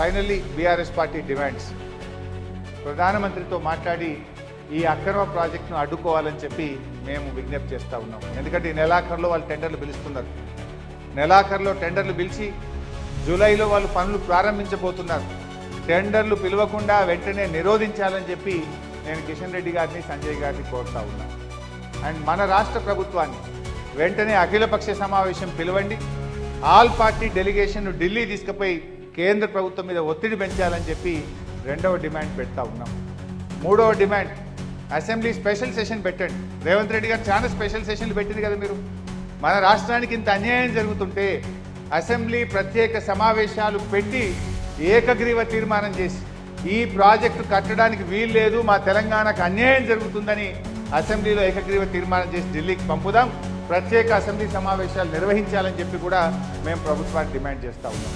Finally BRS party demands ప్రధానమంత్రితో మాట్లాడి ఈ అక్రమ ప్రాజెక్టును అడ్డుకోవాలని చెప్పి మేము విజ్ఞప్తి చేస్తూ ఉన్నాం. ఎందుకంటే ఈ నెలాఖరులో వాళ్ళు టెండర్లు పిలుస్తున్నారు. నెలాఖరులో టెండర్లు పిలిచి జూలైలో వాళ్ళు పనులు ప్రారంభించబోతున్నారు. టెండర్లు పిలవకుండా వెంటనే నిరోధించాలని చెప్పి నేను కిషన్ రెడ్డి గారిని సంజయ్ గారిని కోరుతా ఉన్నాను అండ్ మన రాష్ట్ర ప్రభుత్వాన్ని వెంటనే అఖిలపక్ష సమావేశం పిలవండి. ఆల్ పార్టీ డెలిగేషన్ను ఢిల్లీ తీసుకుపోయి కేంద్ర ప్రభుత్వం మీద ఒత్తిడి పెంచాలని చెప్పి రెండవ డిమాండ్ పెడతా ఉన్నాం. మూడవ డిమాండ్ అసెంబ్లీ స్పెషల్ సెషన్ పెట్టండి. రేవంత్ రెడ్డి గారు చాలా స్పెషల్ సెషన్లు పెట్టింది కదా మీరు. మన రాష్ట్రానికి ఇంత అన్యాయం జరుగుతుంటే అసెంబ్లీ ప్రత్యేక సమావేశాలు పెట్టి ఏకగ్రీవ తీర్మానం చేసి ఈ ప్రాజెక్టు కట్టడానికి వీలు లేదు మా తెలంగాణకు అన్యాయం జరుగుతుందని అసెంబ్లీలో ఏకగ్రీవ తీర్మానం చేసి ఢిల్లీకి పంపుదాం. ప్రత్యేక అసెంబ్లీ సమావేశాలు నిర్వహించాలని చెప్పి కూడా మేము ప్రభుత్వాన్ని డిమాండ్ చేస్తూ ఉన్నాం.